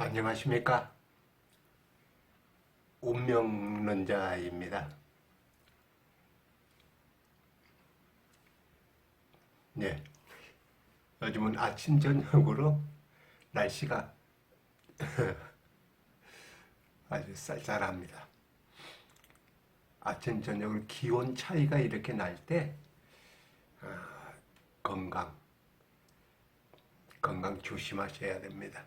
안녕하십니까? 운명론자입니다. 네. 요즘은 아침, 저녁으로 날씨가 아주 쌀쌀합니다. 아침, 저녁으로 기온 차이가 이렇게 날 때, 아, 건강, 건강 조심하셔야 됩니다.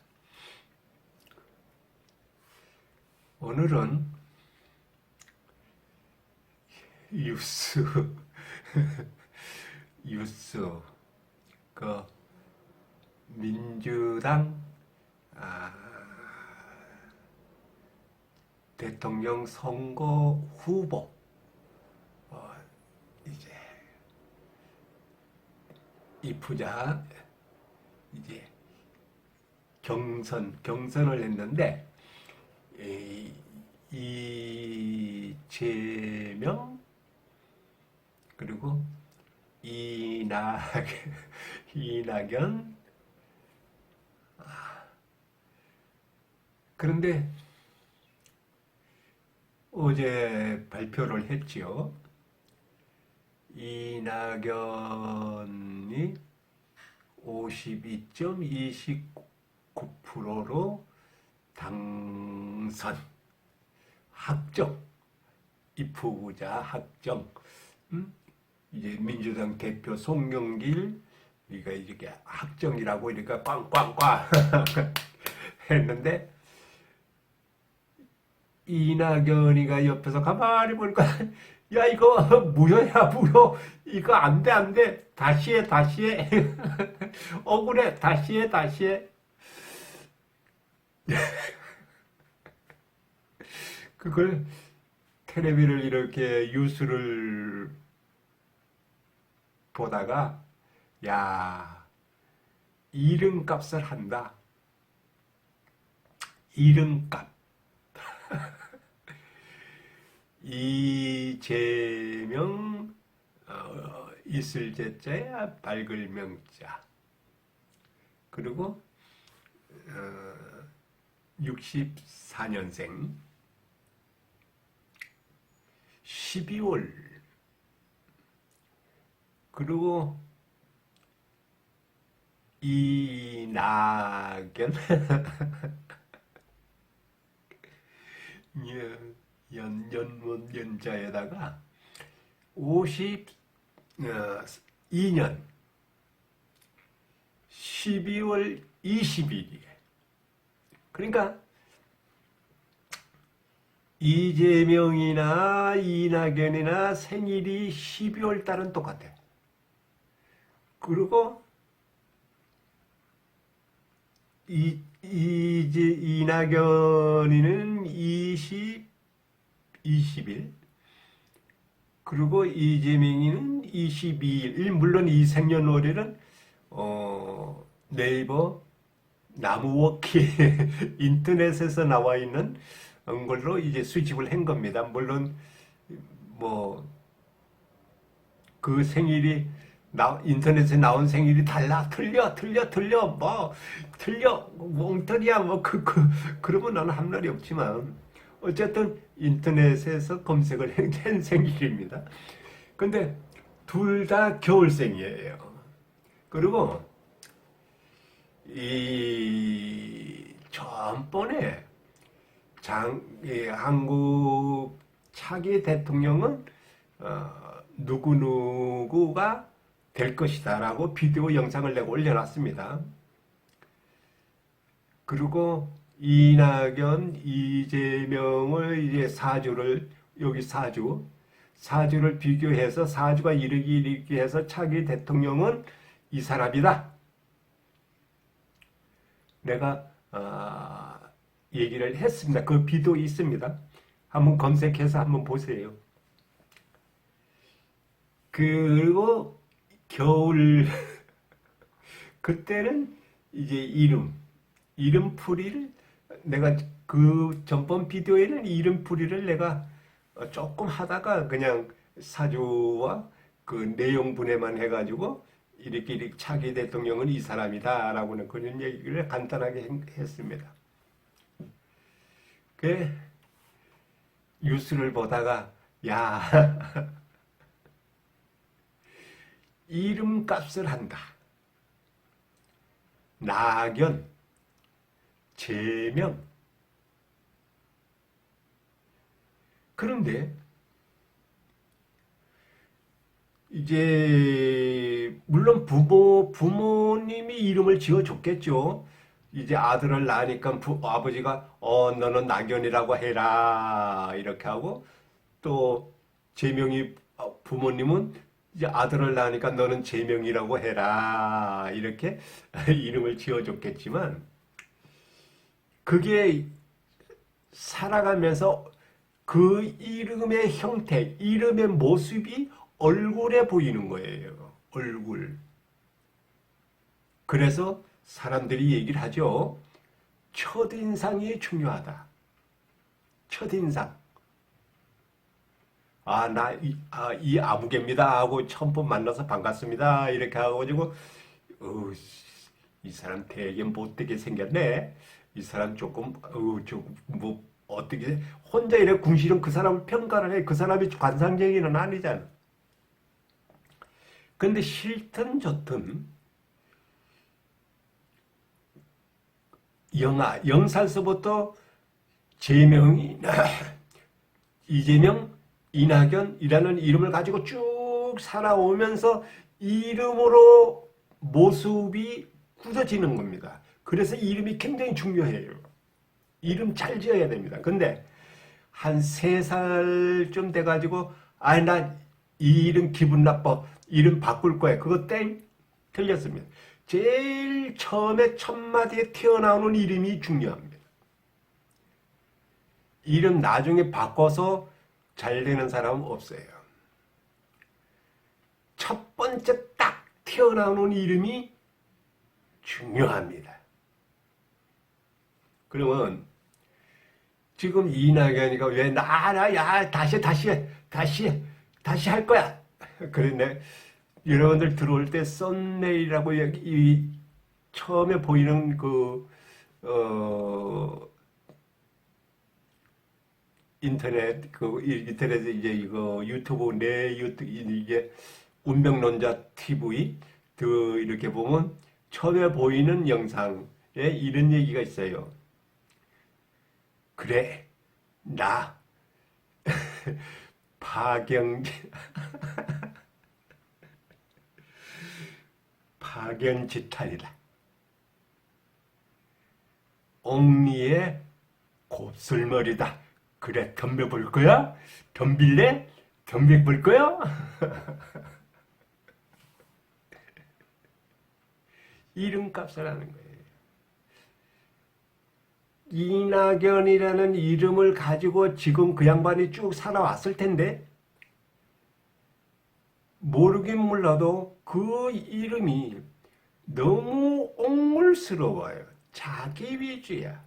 오늘은 뉴스 뉴스 그 민주당 아, 대통령 선거 후보. 어, 이제 이프자 이제 경선 경선을 했는데 이- 이재명 그리고 이낙 이낙연. 아, 그런데 어제 발표를 했지요. 이낙연이 52.29%로 당선 확정. 입후보자 확정. 음? 이제 민주당 대표 송영길 우리가 이렇게 확정이라고 이렇게 꽝꽝꽝 했는데 이낙연이가 옆에서 가만히 보니까 야 이거 무효야? 무효 이거 안 돼 안 돼. 다시 해 다시 해. 억울해. 다시 해 다시 해 그걸 텔레비를 이렇게 뉴스를 보다가 야 이름값을 한다. 이름값. 이재명 어, 있을 제자야 밝을 명자. 그리고 어, 64년생 12월. 그리고 이낙연 연, 연, 연문 연자에다가 52년. 12월 20일이에. 그러니까 이재명이나 이낙연이나 생일이 12월 달은 똑같아. 그리고 이 이제 이낙연이는 20 20일 그리고 이재명이는 22일. 물론 이 생년월일은 어 네이버 나무워키 인터넷에서 나와 있는 걸로 이제 수집을 한 겁니다. 물론 뭐 그 생일이 나, 인터넷에 나온 생일이 달라 틀려 틀려 틀려 뭐 틀려 몽터리야 뭐그 그, 그러면 나는 한 말이 없지만 어쨌든 인터넷에서 검색을 한, 한 생일입니다. 근데 둘 다 겨울생이에요. 그리고 이 전번에 장, 이 한국 차기 대통령은 어, 누구누구가 될 것이다 라고 비디오 영상을 내가 올려놨습니다. 그리고 이낙연, 이재명을 이제 사주를 여기 사주 사주를 비교해서 사주가 이르기 이르기 해서 차기 대통령은 이 사람이다. 내가 아, 얘기를 했습니다. 그 비도 있습니다. 한번 검색해서 한번 보세요. 그리고 겨울 그때는 이제 이름 이름풀이를 내가 그 전번 비디오에는 이름풀이를 내가 조금 하다가 그냥 사주와 그 내용분해만 해가지고 이렇게 이렇게 차기 대통령은 이 사람이다 라고는 그런 얘기를 간단하게 했- 했습니다. 그 뉴스를 보다가 야 이름값을 한다. 낙연, 제명. 그런데 이제 물론 부모 부모님이 이름을 지어 줬겠죠. 이제 아들을 낳으니까 부, 아버지가 어 너는 낙연이라고 해라 이렇게 하고 또 제명이 어, 부모님은 이제 아들을 낳으니까 너는 제명이라고 해라 이렇게 이름을 지어줬겠지만 그게 살아가면서 그 이름의 형태, 이름의 모습이 얼굴에 보이는 거예요. 얼굴. 그래서 사람들이 얘기를 하죠. 첫인상이 중요하다. 첫인상. 아, 나, 이, 아, 이 아무개입니다. 하고 처음 번 만나서 반갑습니다. 이렇게 하고가지고, 어, 이 사람 되게 못되게 생겼네. 이 사람 조금, 어, 조금, 뭐, 어떻게, 혼자 이래 궁시렁 그 사람을 평가를 해. 그 사람이 관상쟁이는 아니잖아. 근데 싫든 좋든, 영아, 영살서부터 제명이, 이재명, 이낙연이라는 이름을 가지고 쭉 살아오면서 이름으로 모습이 굳어지는 겁니다. 그래서 이름이 굉장히 중요해요. 이름 잘 지어야 됩니다. 근데 한 세 살쯤 돼가지고 아나이 이름 기분 나빠 이름 바꿀 거야. 그거 땡 틀렸습니다. 제일 처음에 첫 마디에 튀어나오는 이름이 중요합니다. 이름 나중에 바꿔서 잘 되는 사람은 없어요. 첫 번째 딱 튀어나오는 이름이 중요합니다. 그러면 지금 이낙연이가 왜 나나 야 다시 다시 다시 다시 할 거야. 그런데 여러분들 들어올 때 썬네일이라고 이 처음에 보이는 그 어. 인터넷 그 인터넷에 이제 이거 유튜브 내 유튜브 이게 운명론자 TV 그 이렇게 보면 처음에 보이는 영상에 이런 얘기가 있어요. 그래 나 파경 파견지탈이다. 옥리의 곱슬머리다. 그래 덤벼볼 거야? 덤빌래? 덤벼볼 거야? 이름값을 하는 거예요. 이낙연이라는 이름을 가지고 지금 그 양반이 쭉 살아왔을 텐데 모르긴 몰라도 그 이름이 너무 옹물스러워요. 자기 위주야.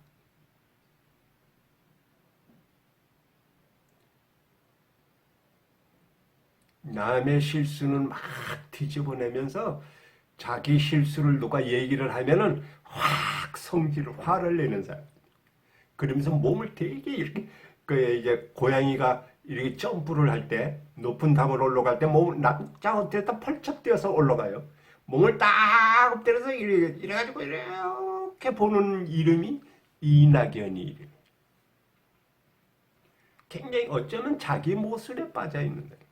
남의 실수는 막 뒤집어내면서 자기 실수를 누가 얘기를 하면은 확 성질을 화를 내는 사람. 그러면서 몸을 되게 이렇게 그 이제 고양이가 이렇게 점프를 할 때 높은 담을 올라갈 때 몸을 납작 엎드렸다 펄쩍 뛰어서 올라가요. 몸을 딱 엎드려서 이래 이래가지고 이렇게 보는 이름이 이낙연이 이름. 굉장히 어쩌면 자기 모습에 빠져 있는 거예요.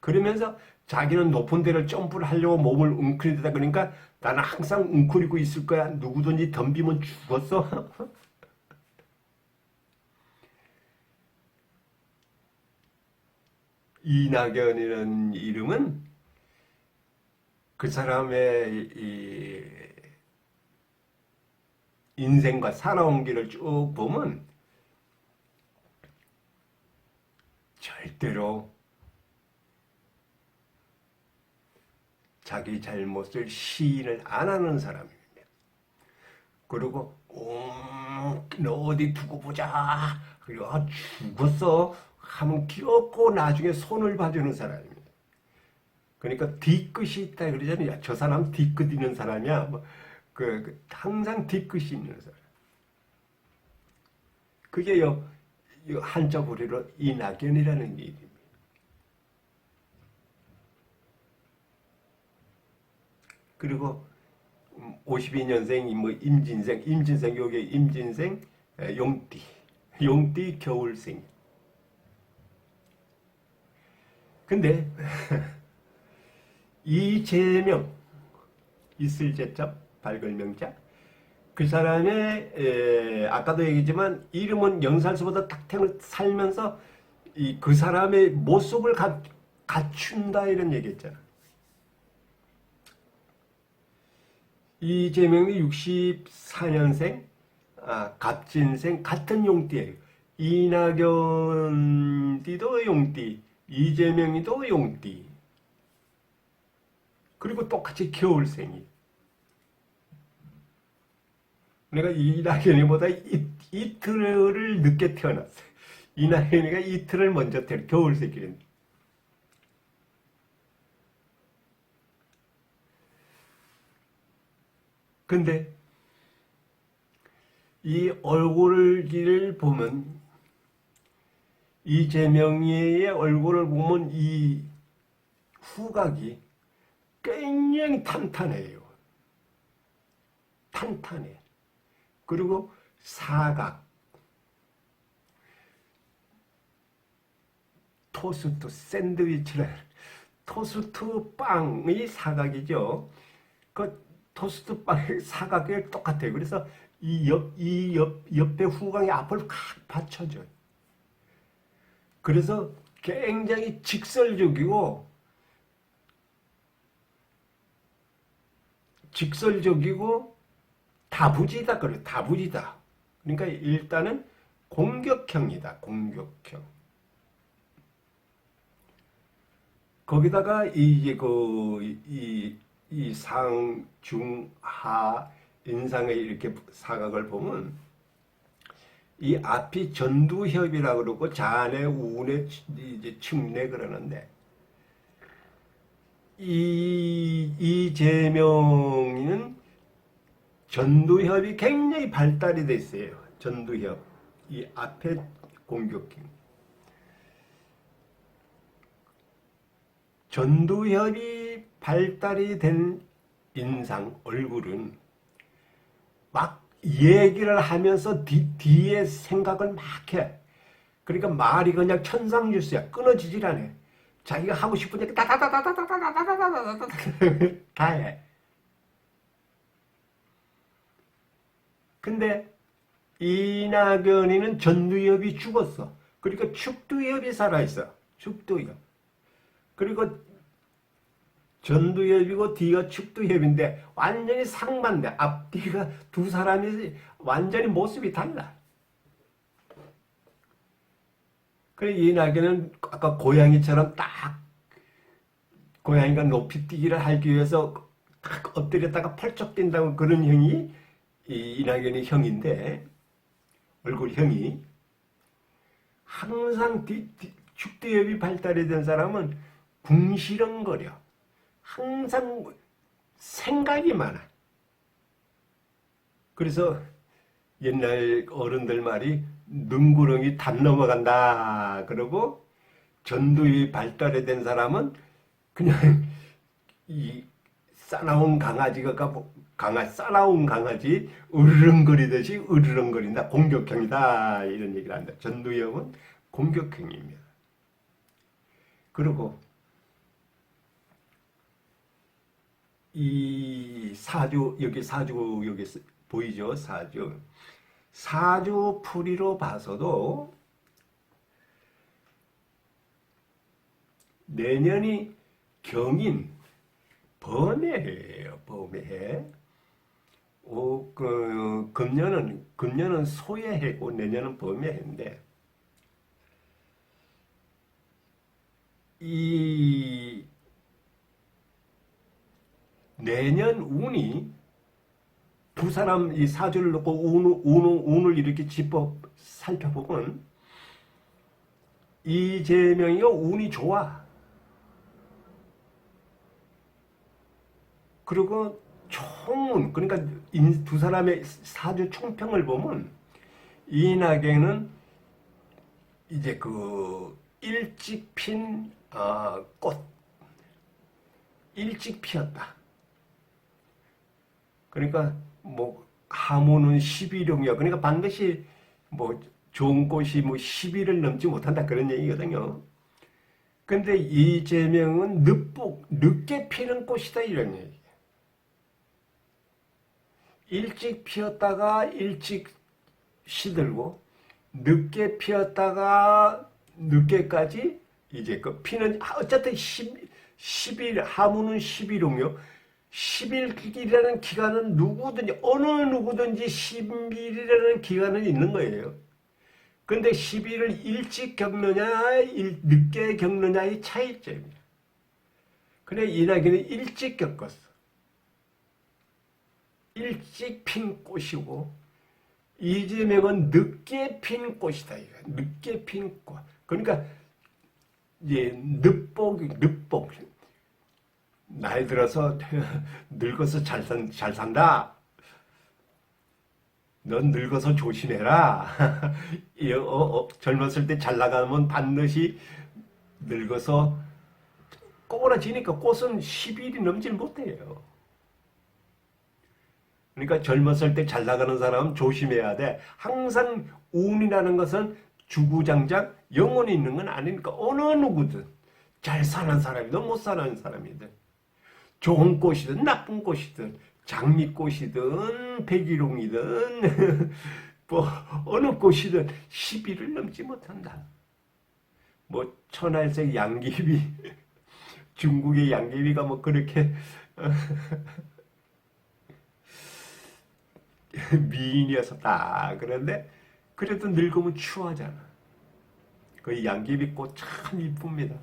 그러면서 자기는 높은 데를 점프를 하려고 몸을 웅크리다 그러니까 나는 항상 웅크리고 있을 거야. 누구든지 덤비면 죽었어. 이낙연이라는 이름은 그 사람의 이 인생과 살아온 길을 쭉 보면 절대로 자기 잘못을 시인을 안 하는 사람입니다. 그리고 음, 너 어디 두고 보자. 그리고 아, 죽었어. 하면 귀엽고 나중에 손을 봐주는 사람입니다. 그러니까 뒤끝이 있다 그러잖아요. 야, 저 사람 뒤끝 있는 사람이야. 뭐, 그, 그 항상 뒤끝이 있는 사람. 그게요 이 한자 부리로 이낙연이라는 이름이에요. 그리고 52년생 뭐 임진생, 임진생 요게 임진생 에, 용띠, 용띠 겨울생. 근데 이재명 있을 제자 발걸명자 그 사람의 에, 아까도 얘기했지만 이름은 영살서보다 탁탱을 살면서 이 그 사람의 모습을 가, 갖춘다 이런 얘기했잖아. 이재명이 64년생, 아, 갑진생 같은 용띠예요. 이낙연띠도 용띠, 이재명이도 용띠. 그리고 똑같이 겨울생이. 내가 이낙연이보다 이, 이틀을 늦게 태어났어요. 이낙연이가 이틀을 먼저 태어 겨울생이랬는데. 근데 이 얼굴을 보면 이재명이의 얼굴을 보면 이 후각이 굉장히 탄탄해요. 탄탄해. 그리고 사각. 토스트 샌드위치를 토스트 빵의 사각이죠. 그 토스트 빵의 사각이 똑같아요. 그래서 이 옆, 이 옆, 옆에 후광이 앞을 칵 받쳐줘요. 그래서 굉장히 직설적이고, 직설적이고, 다부지다. 그래, 다부지다. 그러니까 일단은 공격형이다. 공격형. 거기다가 이제 그이 이 상, 중, 하, 인상의 이렇게 사각을 보면 이 앞이 전두협이라고 그러고 잔의 우운의 이제 층내 그러는데 이 이재명은 전두협이 굉장히 발달이 됐어요. 전두협 이 앞에 공격형 전두협이 발달이 된 인상, 얼굴은 막 얘기를 하면서 뒤, 뒤에 생각을 막 해. 그러니까 말이 그냥 천상뉴스야. 끊어지질 않아. 자기가 하고 싶은 얘기 다다다다다다다다다다다다 다 해. 근데 이낙연이는 전두엽이 죽었어. 축두엽이 살아있어. 축두엽. 그리고 전두엽이고 뒤가 축두엽인데 완전히 상반돼. 앞뒤가 두 사람이 완전히 모습이 달라. 그래 이낙연은 아까 고양이처럼 딱 고양이가 높이 뛰기를 하기 위해서 딱 엎드렸다가 펄쩍 뛴다고 그런 형이 이 이낙연의 형인데 얼굴형이 항상 뒤, 뒤, 축두엽이 발달이 된 사람은 궁시렁거려. 항상 생각이 많아. 그래서 옛날 어른들 말이 눈구렁이 담 넘어간다. 그러고 전두엽이 발달이 된 사람은 그냥 이 싸나운 강아지가 강아 싸나운 강아지 으르렁거리듯이 으르렁거린다. 공격형이다. 이런 얘기를 한다. 전두엽은 공격형입니다. 그리고 이 사주 여기 사주 여기 보이죠 사주 사주 풀이로 봐서도 내년이 경인 범해예요 범해 오, 그, 금년은 금년은 소의 해고 내년은 범의 해인데 이 내년 운이 두 사람 이 사주를 놓고 운, 운, 운을 이렇게 짚어 살펴보면 이재명이가 운이 좋아. 그리고 총운 그러니까 두 사람의 사주 총평을 보면 이낙연은 이제 그 일찍 핀 어, 꽃, 일찍 피었다. 그러니까 뭐 하모는 11용이야. 그러니까 반드시 뭐 좋은 꽃이 뭐 10일을 넘지 못한다 그런 얘기거든요. 근데 이재명은 늦복, 늦게 피는 꽃이다 이런 얘기. 일찍 피었다가 일찍 시들고 늦게 피었다가 늦게까지 이제 그 피는 아, 어쨌든 10, 10일 하무는 11용이요. 10일이라는 기간은 누구든지 어느 누구든지 10일이라는 기간은 있는 거예요. 근데 10일을 일찍 겪느냐 일, 늦게 겪느냐의 차이점이야. 그래 이낙연은 일찍 겪었어. 일찍 핀 꽃이고 이재명은 늦게 핀 꽃이다. 이거. 늦게 핀 꽃. 그러니까 이제 늦복, 늦복. 나이 들어서 늙어서 잘, 산, 잘 산다. 넌 늙어서 조심해라. 이, 어, 어, 젊었을 때 잘 나가면 반드시 늙어서 꼬부라지니까 꽃은 10일이 넘질 못해요. 그러니까 젊었을 때 잘 나가는 사람은 조심해야 돼. 항상 운이라는 것은 주구장창 영원히 있는 건 아니니까 어느 누구든 잘 사는 사람이든 못 사는 사람이든 좋은 꽃이든 나쁜 꽃이든 장미꽃이든 백일홍이든 뭐 어느 꽃이든 10일을 넘지 못한다. 뭐 천할색 양귀비 중국의 양귀비가 뭐 그렇게 미인이었었다. 그런데 그래도 늙으면 추하잖아. 그 양귀비 꽃 참 이쁩니다.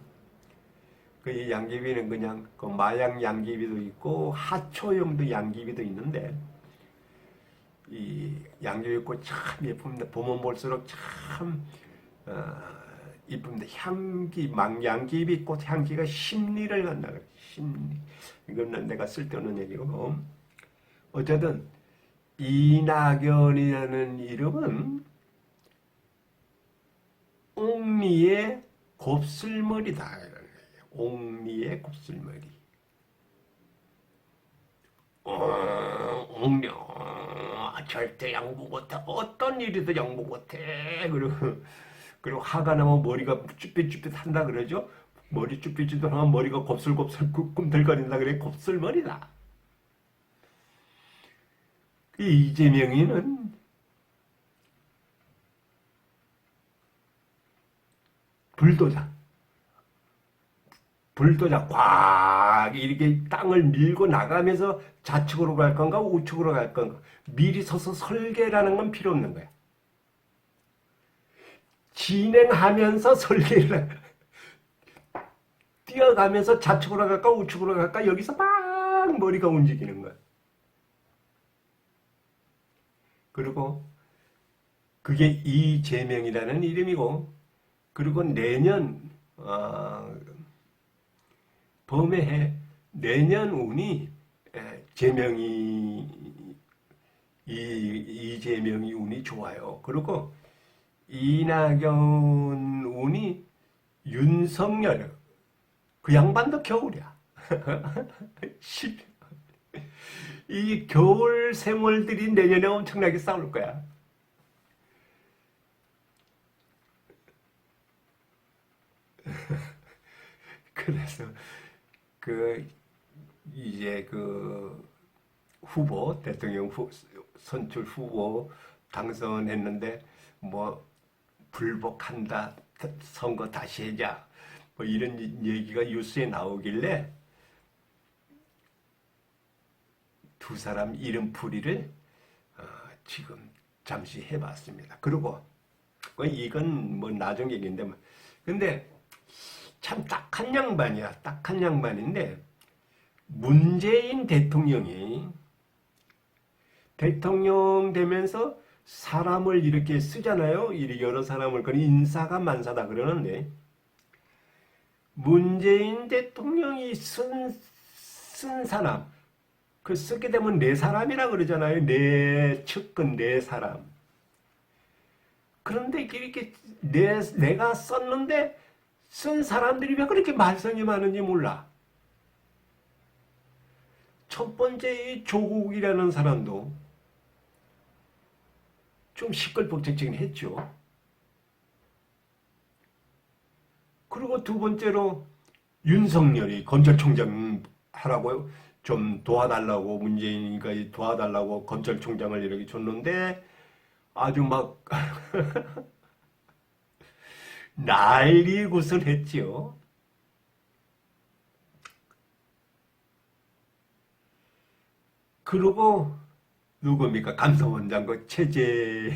그 양귀비는 그냥 그 마약 양귀비도 있고 하초용도 양귀비도 있는데 이 양귀비 꽃참 예쁩니다. 보면 볼수록 참 어, 이쁩니다. 향기 막 양귀비 꽃 향기가 심리를 간다. 심리. 이거는 내가 쓸데없는 얘기고 어쨌든 이낙연이라는 이름은 옥리의 곱슬머리다. 옥리의 곱슬머리. 어, 어, 절대 양보 못해. 어떤 일이든 양보 못해. 그리고, 그리고 화가 나면 머리가 쭈삣쭈삣 한다 그러죠? 머리 쭈삣쭈삣 하면 머리가 곱슬곱슬 꿈틀거린다 그래. 곱슬머리다. 이 이재명이는 불도장, 불도장 꽉 이렇게 땅을 밀고 나가면서 좌측으로 갈 건가 우측으로 갈 건가 미리 서서 설계라는 건 필요 없는 거야. 진행하면서 설계를 뛰어가면서 좌측으로 갈까 우측으로 갈까 여기서 막 머리가 움직이는 거야. 그리고 그게 이재명이라는 이름이고 그리고 내년 어, 봄에 해 내년 운이 에, 재명이 이 이재명이 운이 좋아요. 그리고 이낙연 운이 윤석열 그 양반도 겨울이야. 이 겨울 생물들이 내년에 엄청나게 싸울 거야. 그래서 그 이제 그 후보 대통령 후, 선출 후보 당선했는데 뭐 불복한다 선거 다시 하자 뭐 이런 얘기가 뉴스에 나오길래 두 사람 이름 풀이를 어, 지금 잠시 해봤습니다. 그리고 뭐 이건 뭐 나중 얘기인데 뭐. 근데 참 딱한 양반이야. 딱한 양반인데 문재인 대통령이 대통령 되면서 사람을 이렇게 쓰잖아요. 여러 사람을 그 인사가 만사다 그러는데 문재인 대통령이 쓴, 쓴 사람 그 쓰게 되면 네 사람이라 그러잖아요. 네 측근 네 사람. 그런데 이렇게 내, 내가 썼는데 쓴 사람들이 왜 그렇게 말썽이 많은지 몰라. 첫 번째 이 조국이라는 사람도 좀 시끌벅적지긴 했죠. 그리고 두 번째로 윤석열이 검찰총장 하라고 좀 도와달라고 문재인이가 도와달라고 검찰총장을 이렇게 줬는데 아주 막 난리굿을 했지요. 그리고 누굽니까? 감사원장 그 체제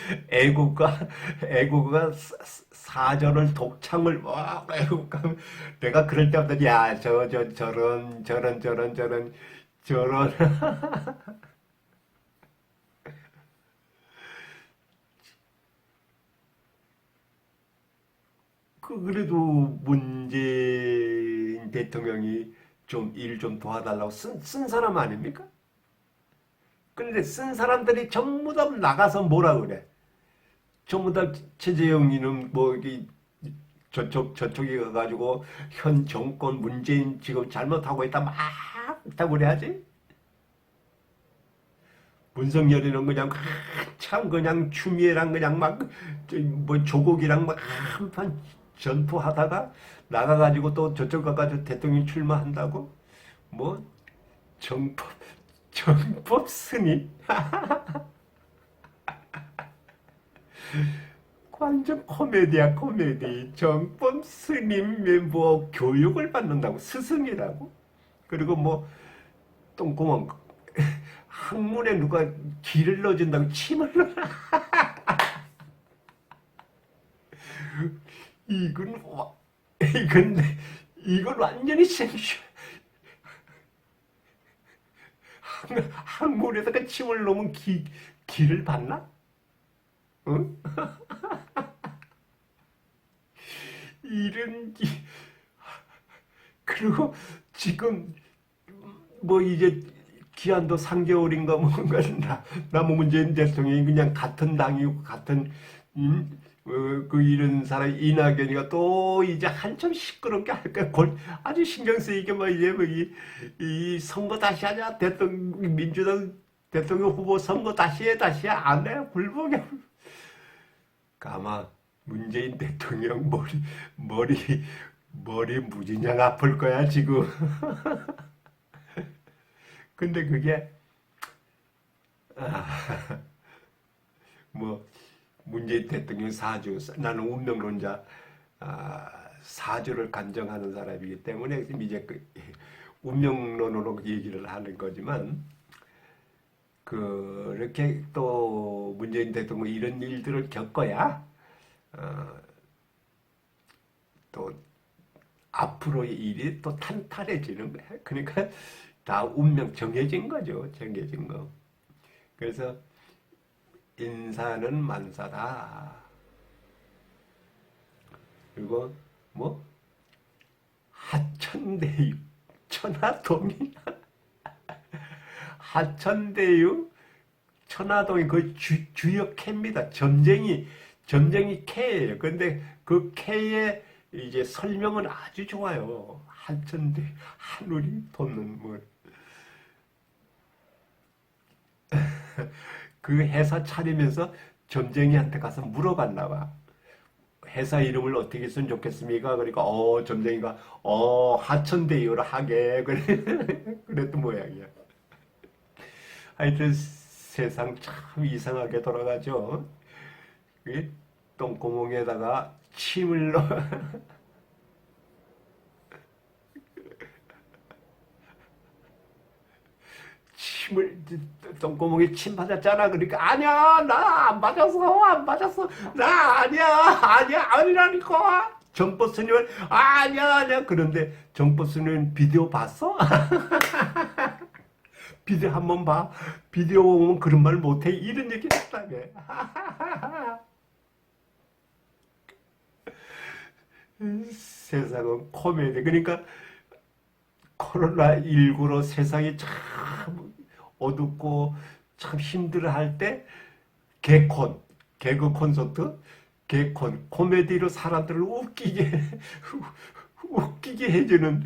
애국가 애국가 사- 사전을 독창을 와 애국가 내가 그럴 때마다 야저 저 저런 저런 저런 저런 저런 그 그래도 문재인 대통령이 좀 일 좀 도와달라고 쓴, 쓴 사람 아닙니까? 근데 쓴 사람들이 전부 다 나가서 뭐라 그래? 전부 다 최재형이는 뭐 여기 저쪽 저쪽에 가가지고 현 정권 문재인 지금 잘못하고 있다 막 있다고 그래야지. 문성열이는 그냥 참 그냥 추미애랑 그냥 막 뭐 조국이랑 막 한판 전투하다가 나가가지고 또 저쪽 가가지고 대통령 출마한다고? 뭐 정법 정법 스님 완전 코미디야 코미디. 정법 스님의 뭐 교육을 받는다고 스승이라고? 그리고 뭐 똥구멍 학문에 누가 기를 넣어준다고 침을 넣어 이건 와- 이건 이건 완전히 생쇼 학문에다가 침을 넣으면 기 기를 받나? 응? 이런 기 그리고 지금 뭐 이제 기한도 3개월인가 뭔가 나 나무 문재인 대통령이 그냥 같은 당이고 같은 음, 어, 그 이런 사람 이낙연이가 또 이제 한참 시끄럽게 할까 골 아주 신경 쓰이게 막 이제 뭐이 이 선거 다시 하냐 대통령 민주당 대통령 후보 선거 다시 해 다시 해. 안해 불복이야. 아마 문재인 대통령 머리 머리 머리 무진장 아플 거야 지금. 근데 그게 아, 뭐 문재인 대통령 사주 나는 운명론자 아, 사주를 간정하는 사람이기 때문에 이제 그 운명론으로 얘기를 하는 거지만 그렇게 또 문재인 대통령 이런 일들을 겪어야 어, 또 앞으로의 일이 또 탄탄해지는 거야. 그러니까 다 운명 정해진 거죠. 정해진 거. 그래서 인사는 만사다. 그리고 뭐 하천대유 천하동이 하천대유 천하동이 그 주, 주역 캐입니다. 점쟁이 점쟁이 캐예요. 근데 그 캐의 이제 설명은 아주 좋아요. 하천대 하늘이 돋는 뭐. 그 회사 차리면서 점쟁이한테 가서 물어봤나 봐. 회사 이름을 어떻게 쓰면 좋겠습니까? 그러니까 어 점쟁이가 어 하천대유를 하게 그래 그랬던 모양이야. 하여튼 세상 참 이상하게 돌아가죠. 이 똥구멍에다가 침을 넣어 침을 똥구멍에 침 맞았잖아. 그러니까 아니야 나안 맞았어 안 맞았어 나 아니야 아니야 아니라니까. 정보 스님은 아니야 아니야 그런데 정보 스님 비디오 봤어? 비디오 한 번 봐. 비디오 보면 그런 말 못해. 이런 얘기 했다며. 세상은 코미디. 그러니까 코로나19로 세상이 참 어둡고 참 힘들어 할 때 개콘. 개그 콘서트, 개콘, 코미디로 사람들을 웃기게, 웃기게 해주는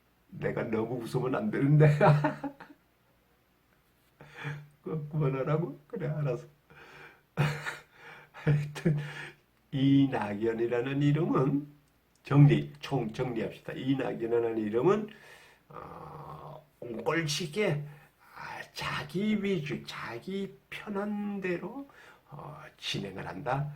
내가 너무 웃으면 안 되는데. 그- 그만하라고? 그래, 알았어. 하여튼, 이낙연이라는 이름은, 정리, 총 정리합시다. 이낙연이라는 이름은, 어, 옹골치게 아, 자기 위주, 자기 편한 대로 어, 진행을 한다.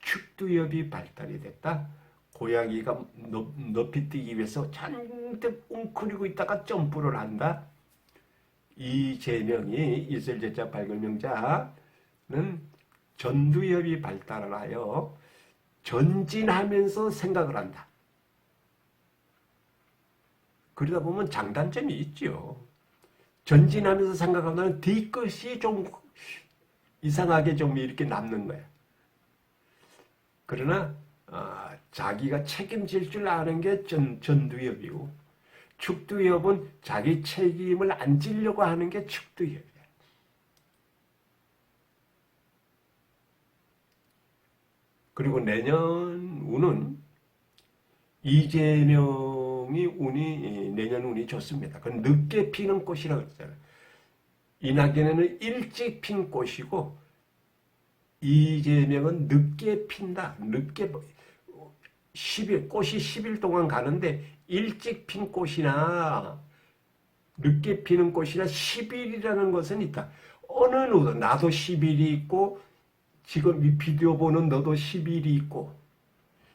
축두엽이 발달이 됐다. 고양이가 높, 높이 뛰기 위해서 잔뜩 웅크리고 있다가 점프를 한다. 이재명이 이슬제자 발굴명자는 전두엽이 발달을 하여 전진하면서 생각을 한다. 그러다 보면 장단점이 있죠. 전진하면서 생각하면 뒤끝이 좀 이상하게 좀 이렇게 남는 거야. 그러나 아, 자기가 책임질 줄 아는 게 전, 전두엽이고 축두엽은 자기 책임을 안 지려고 하는 게 축두엽이야. 그리고 내년 운은 이재명이 운이 내년 운이 좋습니다. 그건 늦게 피는 꽃이라고 했잖아요. 이낙연에는 일찍 핀 꽃이고 이재명은 늦게 핀다. 늦게 10일 꽃이 10일 동안 가는데 일찍 핀 꽃이나 늦게 피는 꽃이나 10일이라는 것은 있다. 어느 누구 나도 10일이 있고 지금 이 비디오 보는 너도 10일이 있고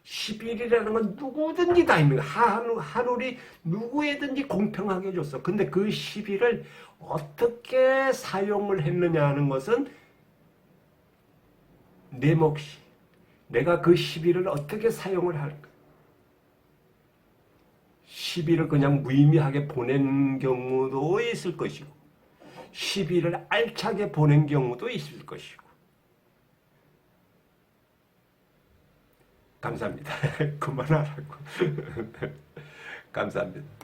10일이라는 건 누구든지 다 있는. 하늘, 하늘이 누구에든지 공평하게 줬어. 근데 그 10일을 어떻게 사용을 했느냐 하는 것은 내 몫이. 내가 그 10일을 어떻게 사용을 할까? 10일을 그냥 무의미하게 보낸 경우도 있을 것이고, 10일을 알차게 보낸 경우도 있을 것이고. 감사합니다. 그만하라고. 감사합니다.